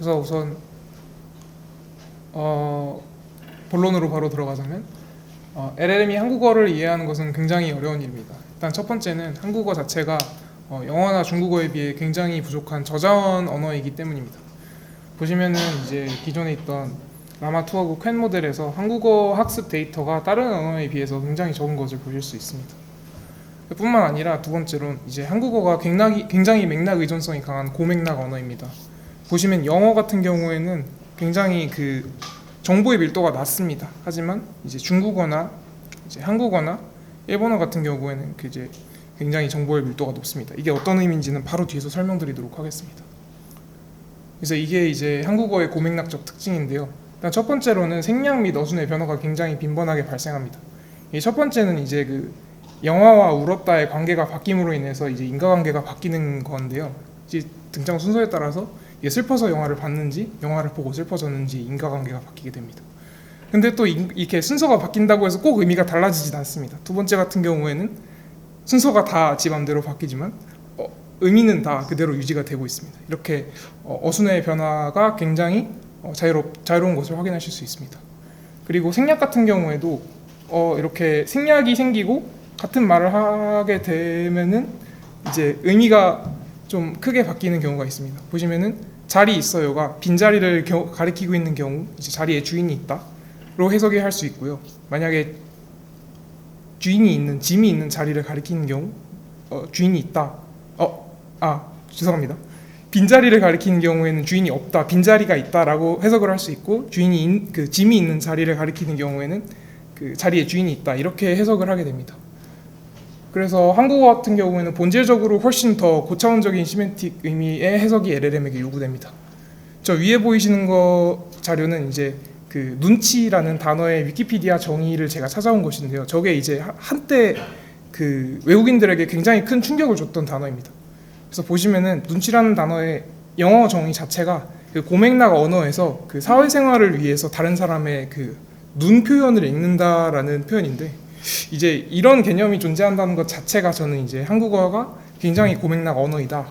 그래서 우선 어, 본론으로 바로 들어가자면 어, LLM이 한국어를 이해하는 것은 굉장히 어려운 일입니다. 일단 첫 번째는 한국어 자체가 어, 영어나 중국어에 비해 굉장히 부족한 저자원 언어이기 때문입니다. 보시면은 이제 기존에 있던 라마 투어고 퀸 모델에서 한국어 학습 데이터가 다른 언어에 비해서 굉장히 적은 것을 보실 수 있습니다. 뿐만 아니라 두 번째로는 이제 한국어가 굉장히, 굉장히 맥락 의존성이 강한 고맥락 언어입니다. 보시면 영어 같은 경우에는 굉장히 그 정보의 밀도가 낮습니다. 하지만 이제 중국어나 이제 한국어나 일본어 같은 경우에는 그 이제 굉장히 정보의 밀도가 높습니다. 이게 어떤 의미인지는 바로 뒤에서 설명드리도록 하겠습니다. 그래서 이게 이제 한국어의 고맥락적 특징인데요. 일단 첫 번째로는 생략 및 어순의 변화가 굉장히 빈번하게 발생합니다. 이 첫 번째는 이제 그 영화와 울었다의 관계가 바뀜으로 인해서 이제 인과관계가 바뀌는 건데요. 이제 등장 순서에 따라서 슬퍼서 영화를 봤는지 영화를 보고 슬퍼졌는지 인과관계가 바뀌게 됩니다. 근데 또 인- 이렇게 순서가 바뀐다고 해서 꼭 의미가 달라지진 않습니다. 두 번째 같은 경우에는 순서가 다 지 맘대로 바뀌지만 어, 의미는 다 그대로 유지가 되고 있습니다. 이렇게 어, 어순의 변화가 굉장히 어, 자유롭, 자유로운 것을 확인하실 수 있습니다. 그리고 생략 같은 경우에도 어, 이렇게 생략이 생기고 같은 말을 하게 되면은 이제 의미가 좀 크게 바뀌는 경우가 있습니다. 보시면은 자리 있어요가 빈 자리를 겨- 가리키고 있는 경우 이제 자리에 주인이 있다로 해석이 할 수 있고요. 만약에 주인이 있는 짐이 있는 자리를 가리키는 경우 어, 주인이 있다. 어, 아 죄송합니다. 빈 자리를 가리키는 경우에는 주인이 없다, 빈 자리가 있다라고 해석을 할 수 있고 주인이 인- 그 짐이 있는 자리를 가리키는 경우에는 그 자리에 주인이 있다 이렇게 해석을 하게 됩니다. 그래서 한국어 같은 경우에는 본질적으로 훨씬 더 고차원적인 시멘틱 의미의 해석이 LLM에게 요구됩니다. 저 위에 보이시는 거 자료는 이제 그 눈치라는 단어의 위키피디아 정의를 제가 찾아온 것인데요. 저게 이제 하- 한때 그 외국인들에게 굉장히 큰 충격을 줬던 단어입니다. 그래서 보시면은 눈치라는 단어의 영어 정의 자체가 그 고맥락 언어에서 그 사회생활을 위해서 다른 사람의 그 눈 표현을 읽는다라는 표현인데 이제 이런 개념이 존재한다는 것 자체가 저는 이제 한국어가 굉장히 고맥락 언어이다.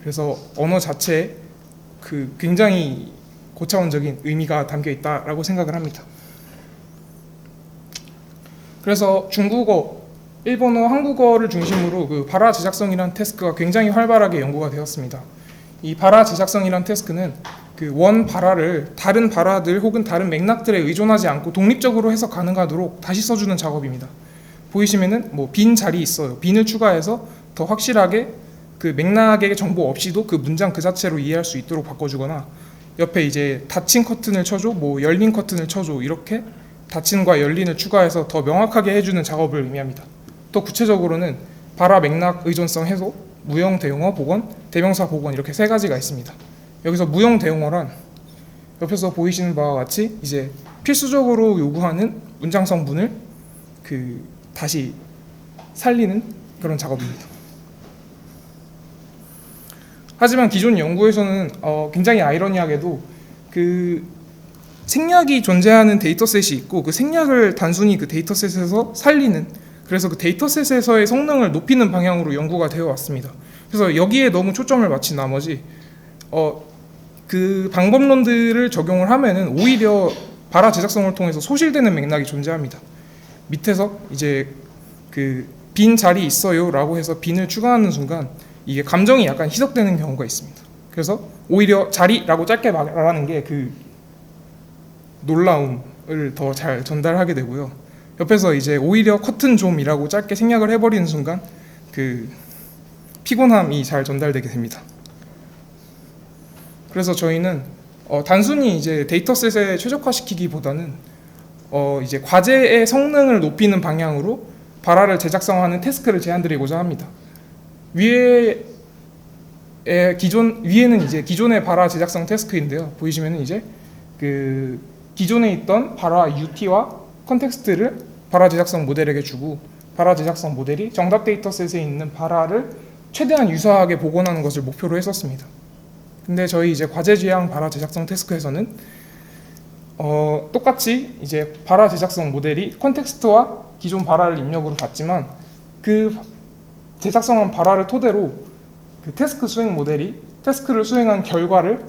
그래서 언어 자체에 그 굉장히 고차원적인 의미가 담겨 있다라고 생각을 합니다. 그래서 중국어, 일본어, 한국어를 중심으로 그 발화 제작성이라는 태스크가 굉장히 활발하게 연구가 되었습니다. 이 발화 제작성이라는 태스크는 그 원 발화를 다른 발화들 혹은 다른 맥락들에 의존하지 않고 독립적으로 해석 가능하도록 다시 써주는 작업입니다. 보이시면은 뭐 빈 자리 있어요. 빈을 추가해서 더 확실하게 그 맥락의 정보 없이도 그 문장 그 자체로 이해할 수 있도록 바꿔주거나 옆에 이제 닫힌 커튼을 쳐줘, 뭐 열린 커튼을 쳐줘 이렇게 닫힌과 열린을 추가해서 더 명확하게 해주는 작업을 의미합니다. 또 구체적으로는 발화 맥락 의존성 해소, 무형 대용어 복원, 대명사 복원 이렇게 세 가지가 있습니다. 여기서 무형 대용어란 옆에서 보이시는 바와 같이 이제 필수적으로 요구하는 문장 성분을 그 다시 살리는 그런 작업입니다. 하지만 기존 연구에서는 어, 굉장히 아이러니하게도 그 생략이 존재하는 데이터셋이 있고 그 생략을 단순히 그 데이터셋에서 살리는 그래서 그 데이터셋에서의 성능을 높이는 방향으로 연구가 되어 왔습니다. 그래서 여기에 너무 초점을 맞춘 나머지 어, 그 방법론들을 적용을 하면은 오히려 발화 제작성을 통해서 소실되는 맥락이 존재합니다. 밑에서 이제 그 빈 자리 있어요라고 해서 빈을 추가하는 순간 이게 감정이 약간 희석되는 경우가 있습니다. 그래서 오히려 자리라고 짧게 말하는 게 그 놀라움을 더 잘 전달하게 되고요. 옆에서 이제 오히려 커튼 좀이라고 짧게 생략을 해버리는 순간 그 피곤함이 잘 전달되게 됩니다. 그래서 저희는 어, 단순히 이제 데이터셋에 최적화시키기보다는 어, 이제 과제의 성능을 높이는 방향으로 발화를 제작성하는 태스크를 제안드리고자 합니다. 위에 에 기존 위에는 이제 기존의 발화 제작성 태스크인데요. 보이시면은 이제 그 기존에 있던 발화 UT와 컨텍스트를 발화 제작성 모델에게 주고 발화 제작성 모델이 정답 데이터셋에 있는 발화를 최대한 유사하게 복원하는 것을 목표로 했었습니다. 근데 저희 이제 과제 지향 발화 제작성 태스크에서는 어, 똑같이 이제 발화 제작성 모델이 컨텍스트와 기존 발화를 입력으로 받지만 그 제작성한 발화를 토대로 그 태스크 수행 모델이 태스크를 수행한 결과를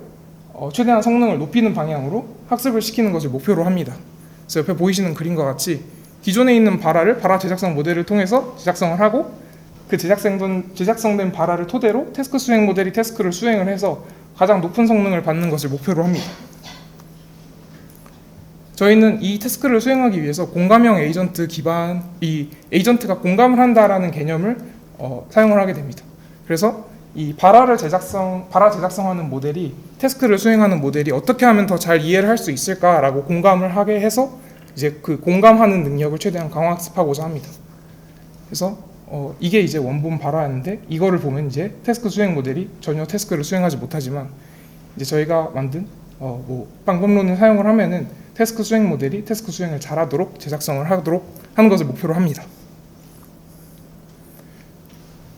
어, 최대한 성능을 높이는 방향으로 학습을 시키는 것을 목표로 합니다. 그래서 옆에 보이시는 그림과 같이 기존에 있는 바라를 바라 제작성 모델을 통해서 제작성을 하고 그 제작성된 제작성된 바라를 토대로 태스크 수행 모델이 태스크를 수행을 해서 가장 높은 성능을 받는 것을 목표로 합니다. 저희는 이 태스크를 수행하기 위해서 공감형 에이전트 기반 이 에이전트가 공감을 한다라는 개념을 어, 사용을 하게 됩니다. 그래서 이 바라를 제작성 바라 제작성하는 모델이 태스크를 수행하는 모델이 어떻게 하면 더 잘 이해를 할 수 있을까라고 공감을 하게 해서 이제 그 공감하는 능력을 최대한 강화학습하고자 합니다. 그래서 어, 이게 이제 원본 바라였는데 이거를 보면 이제 태스크 수행 모델이 전혀 태스크를 수행하지 못하지만 이제 저희가 만든 어, 뭐 방법론을 사용을 하면은 태스크 수행 모델이 태스크 수행을 잘하도록 제작성을 하도록 하는 것을 목표로 합니다.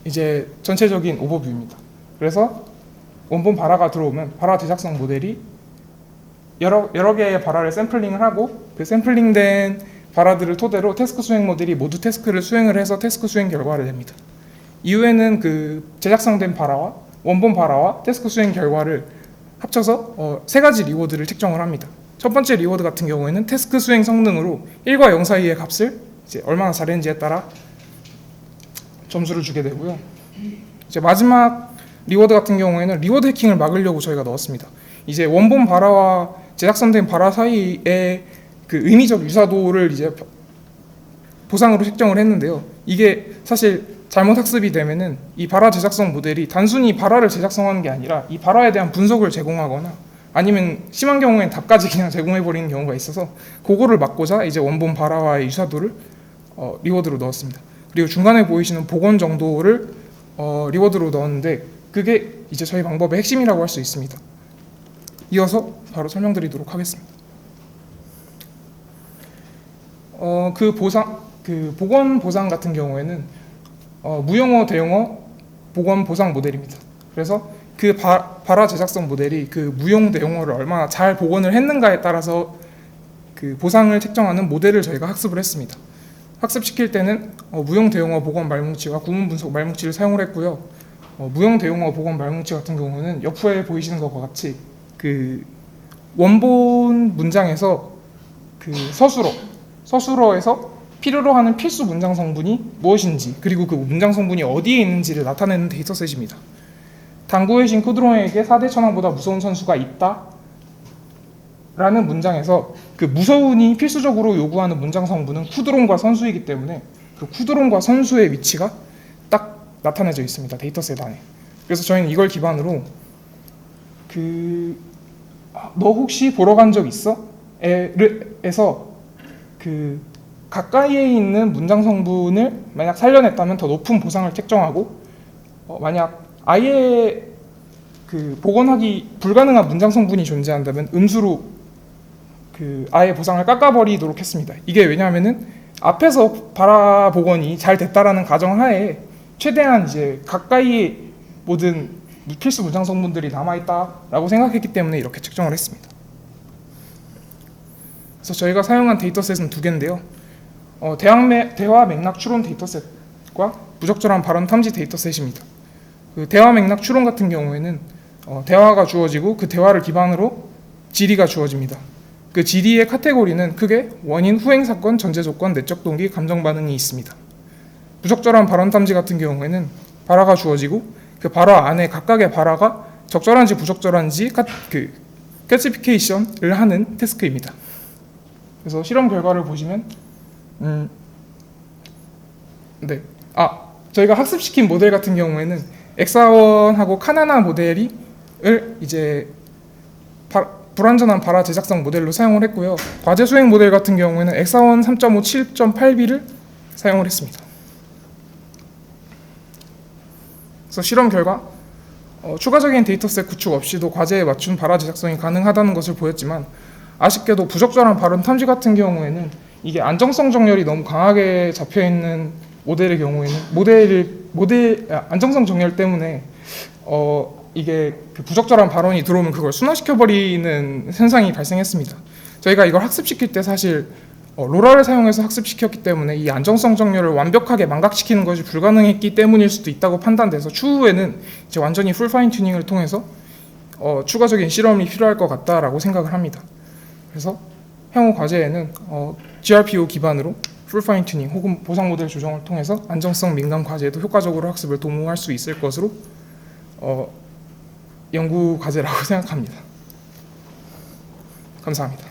이제 전체적인 오버뷰입니다. 그래서 원본 바라가 들어오면 바라 제작성 모델이 여러 여러 개의 바라를 샘플링을 하고 그 샘플링된 바라들을 토대로 태스크 수행 모델이 모두 태스크를 수행을 해서 태스크 수행 결과를 냅니다. 이후에는 그 제작성된 바라와 원본 바라와 태스크 수행 결과를 합쳐서 어, 세 가지 리워드를 책정을 합니다. 첫 번째 리워드 같은 경우에는 태스크 수행 성능으로 1과 0 사이의 값을 이제 얼마나 잘했는지에 따라 점수를 주게 되고요. 이제 마지막 리워드 같은 경우에는 리워드 해킹을 막으려고 저희가 넣었습니다. 이제 원본 바라와 제작성된 바라 사이의 그 의미적 유사도를 이제 보상으로 책정을 했는데요. 이게 사실 잘못 학습이 되면은 이 바라 제작성 모델이 단순히 바라를 제작성하는 게 아니라 이 바라에 대한 분석을 제공하거나 아니면 심한 경우엔 답까지 그냥 제공해 버리는 경우가 있어서 그거를 막고자 이제 원본 바라와의 유사도를 어, 리워드로 넣었습니다. 그리고 중간에 보이시는 복원 정도를 어, 리워드로 넣었는데 그게 이제 저희 방법의 핵심이라고 할 수 있습니다. 이어서 바로 설명드리도록 하겠습니다. 어, 그 보상 그 복원 보상 같은 경우에는 어, 무용어 대용어 복원 보상 모델입니다. 그래서 그 바, 바라 제작성 모델이 그 무용 대용어를 얼마나 잘 복원을 했는가에 따라서 그 보상을 책정하는 모델을 저희가 학습을 했습니다. 학습시킬 때는 어, 무용 대용어 복원 말뭉치와 구문 분석 말뭉치를 사용을 했고요. 어, 무용 대용어 복원 말뭉치 같은 경우는 옆에 보이시는 것과 같이 그 원본 문장에서 그 서술어 서술어에서 필요로 하는 필수 문장 성분이 무엇인지 그리고 그 문장 성분이 어디에 있는지를 나타내는 데이터셋입니다. 당구의 신 쿠드롱에게 4대 천왕보다 무서운 선수가 있다. 라는 문장에서 그 무서운이 필수적으로 요구하는 문장 성분은 쿠드롱과 선수이기 때문에 그 쿠드롱과 선수의 위치가 딱 나타내져 있습니다. 데이터셋 안에. 그래서 저희는 이걸 기반으로 그 너 혹시 보러 간 적 있어? 에서 그 가까이에 있는 문장 성분을 만약 살려냈다면 더 높은 보상을 책정하고 어, 만약 아예 그 복원하기 불가능한 문장 성분이 존재한다면 음수로 그 아예 보상을 깎아버리도록 했습니다. 이게 왜냐하면은 앞에서 바라 복원이 잘 됐다라는 가정하에 최대한 이제 가까이 모든 필수 문장 성분들이 남아 있다라고 생각했기 때문에 이렇게 책정을 했습니다. 그래서 저희가 사용한 데이터셋은 두 개인데요. 어, 맥, 대화 맥락 추론 데이터셋과 부적절한 발언 탐지 데이터셋입니다. 그 대화 맥락 추론 같은 경우에는 어, 대화가 주어지고 그 대화를 기반으로 질의가 주어집니다. 그 질의의 카테고리는 크게 원인, 후행 사건, 전제 조건, 내적 동기, 감정 반응이 있습니다. 부적절한 발언 탐지 같은 경우에는 발화가 주어지고 그 발화 안에 각각의 발화가 적절한지 부적절한지 카, 그 클래시피케이션을 하는 태스크입니다. 그래서 실험 결과를 보시면 음, 네. 아, 저희가 학습시킨 모델 같은 경우에는 엑사원하고 카나나 모델이 을 이제 바, 불완전한 바라 제작성 모델로 사용을 했고요. 과제 수행 모델 같은 경우에는 엑사원 3.5 7.8B를 사용을 했습니다. 그래서 실험 결과 어, 추가적인 데이터셋 구축 없이도 과제에 맞춘 바라 제작성이 가능하다는 것을 보였지만 아쉽게도 부적절한 발언 탐지 같은 경우에는 이게 안정성 정렬이 너무 강하게 잡혀 있는 모델의 경우에는 모델 모델 아, 안정성 정렬 때문에 어 이게 그 부적절한 발언이 들어오면 그걸 순화시켜 버리는 현상이 발생했습니다. 저희가 이걸 학습시킬 때 사실 어, 로라를 사용해서 학습시켰기 때문에 이 안정성 정렬을 완벽하게 망각시키는 것이 불가능했기 때문일 수도 있다고 판단돼서 추후에는 이제 완전히 풀 파인 튜닝을 통해서 어, 추가적인 실험이 필요할 것 같다라고 생각을 합니다. 그래서 향후 과제에는 어, GRPO 기반으로 풀 파인 튜닝 혹은 보상 모델 조정을 통해서 안정성 민감 과제에도 효과적으로 학습을 도모할 수 있을 것으로 어, 연구 과제라고 생각합니다. 감사합니다.